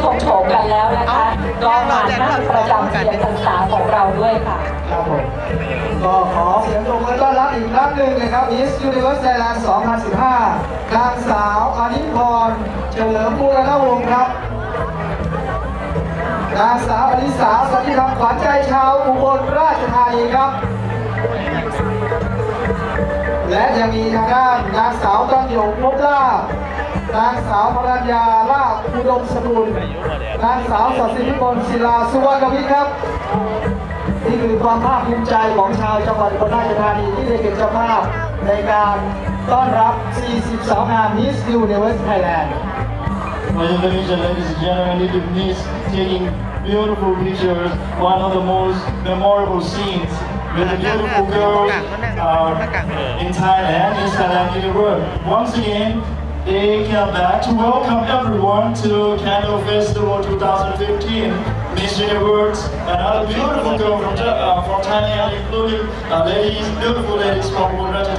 ชมโฉมกันแล้วนะคะก็มานั่งประจำเรียนศึกษาของเราด้วยค่ะครับผมก็ขอเสียงปรบมือต้อนรับอีกครั้งหนึ่งนะครับ East Universe Thailand 2015 นางสาวอานิพรเฉลิมบูรณวงศ์ครับ นางสาวอลิสาสันติธรรมขวัญใจชาวอุบลราชธานีครับ และยังมีทางด้านนางสาวตั้งยงพบลาภ นางสาวพรัญญาลาภอุดมสกุลนางสาวสัตย์สิริมนศิลาสุวรรณวิทย์ครับนี่คือความภาคภูมิใจของชาวจังหวัดอุบลราชธานีที่ได้เป็นเจ้าภาพในการต้อนรับ40สาวงาม Miss Universe Thailand My Indonesian ladies and gentlemen, it is taking beautiful pictures, one of the most memorable scenes with the beautiful girls uh, in Thailand, in Thailand, in the world. Once again, they came back to welcome everyone to Candle Festival 2015. Miss Universe, another beautiful girl from, uh, from Thailand, including uh, ladies, beautiful ladies from Uruguay,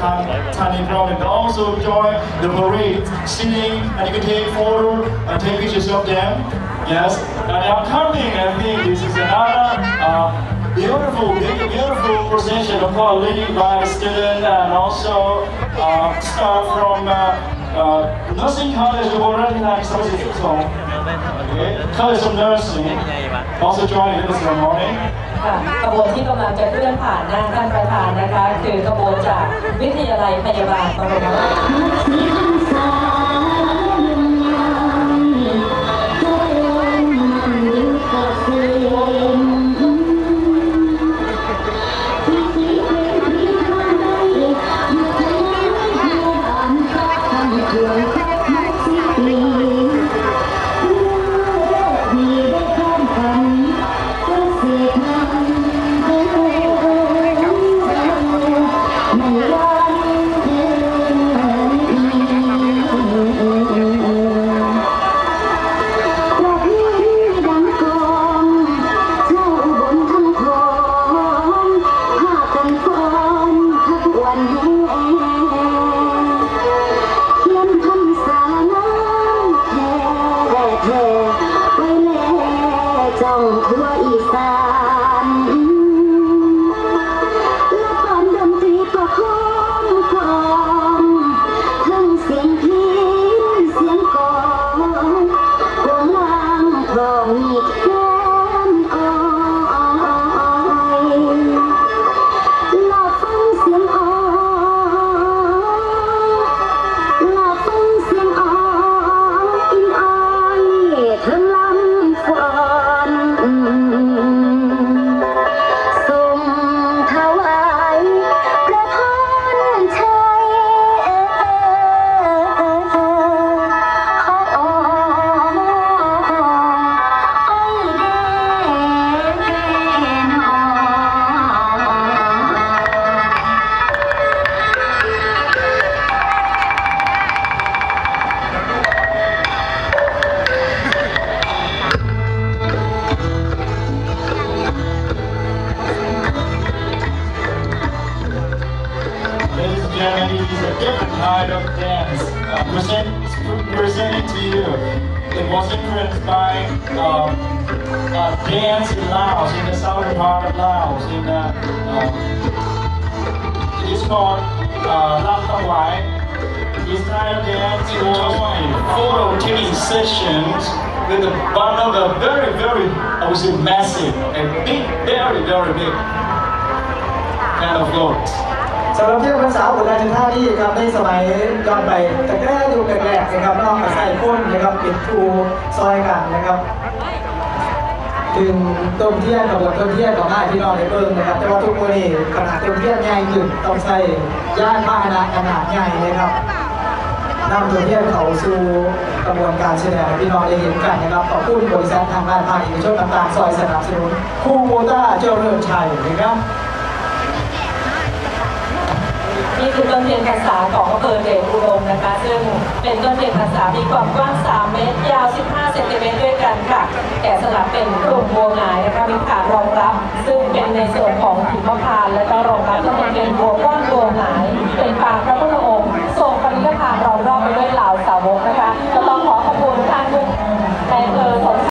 Thailand province, also join the parade, singing, and you can take photo and take pictures of them. Yes, and upcoming, I think this is another uh, beautiful, beautiful procession of our leading by student and also uh, staff from uh, uh, Nursing College of Orange Okay, College of Nursing also joining this ceremony. ค่ะขบวนที่กำลังจะเคลื่อนผ่านหน้าท่านประธานนะคะ คือขบวนจากวิทยาลัยพยาบาลบรมราช It is a different kind of dance uh, present, presented to you. It was influenced by um, uh, dance in Laos, in the southern part of Laos. In the, uh, it is called uh, Lam Tawai. This style of dance was photo taking sessions with a, one of the very, very, I would say massive, and big, very, very big kind of goats. สำหรับเที่ยวภาษาอุบลรธานีครับในสมัยย้อนไปแต่แรกอยู่แรกๆนะครับนองอาศัยพ่นนะครับปิดทูซอยกันนะครับถึงต้มเทียนกับต้มเทียนของหน้าที่นอนในเบิ้งนะครับ แต่ว่าทุกวันนี้ขนาดต้มเทียนใหญ่ขึ้นต้องใส่ย่านพานะขนาดใหญ่นะครับนำต้มเทียนเขาสู่กระบวนการแสดงพี่น้องได้เห็นกันนะครับขอบคุณบริษัททางการภาคเอกชนต่างๆซอยสนับสนุนคู่โมต้าเจ้าเริญชัยนะครับ นี่คือต้นเทียนภาษาของอำเภอเดชอุดมนะคะ ซึ่งเป็นต้นเทียนภาษามีความกว้าง 3 เมตร ยาว 15 เซนติเมตรด้วยกันค่ะ แกะสลักเป็นกลุ่มบัวหงายนะคะมีฐานรองรับ ซึ่งเป็นในส่วนของหิมพานต์และก็รองรับต้นเพี้ยน